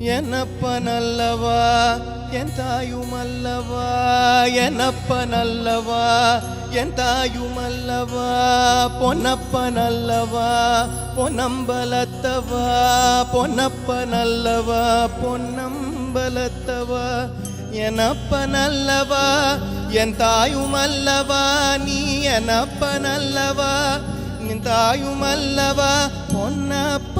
என்னப்ப நல்லவா என் தாயும் அல்லவா என்னப்ப நல்லவா என் தாயும் அல்லவா பொன்னப்ப நல்லவா பொன்னம்பலத்தவா? பொன்னப்ப நல்லவா பொன்னம்பலத்தவா? எனப்ப நல்லவா என் தாயும் அல்லவா நீ எனப்ப நல்லவா நின் தாயும் அல்லவா பொன்னப்ப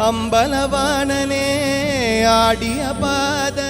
அம்பலவானனே ஆடிய பாத